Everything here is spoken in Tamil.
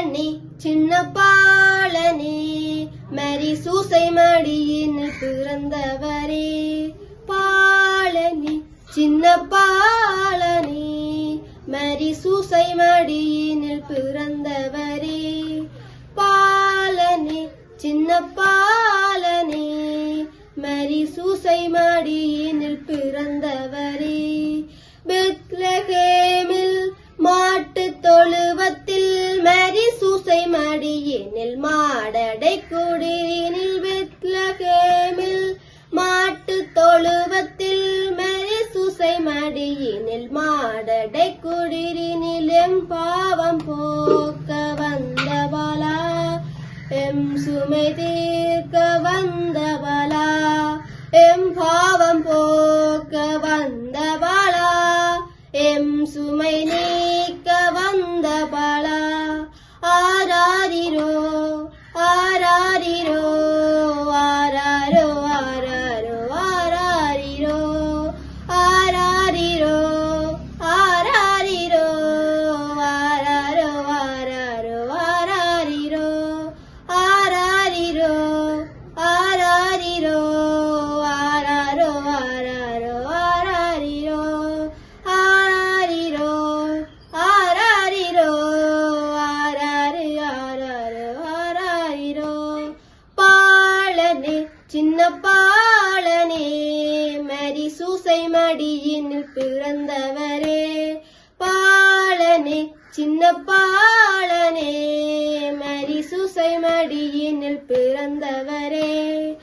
பாலனி சின்ன பாலனி மரி சூசை மடியின் பிறந்தவரே. பாலனி சின்ன பாலனி மரி சூசை மடியினில் பிறந்தவரே. பாலனி சின்ன பாலனி மரி சூசை மடியினில் பிற மடியினில் மாடடை குடியினில் வெத்லகேமில் மாட்டு தொழுவத்தில் மரி சுசை மடியினில் மாடடை குடிரினில் எம் பாவம் போக்க வந்தவளா. எம் சுமை தீர்க்க வந்தவளா. எம் பாவம் போக்க வந்தவளா. எம் சுமை நீ சின்ன பாலனே மரி சூசை மடியினில் பிறந்தவரே. பாலனே சின்ன பாலனே மரி சூசை மடியினில் பிறந்தவரே.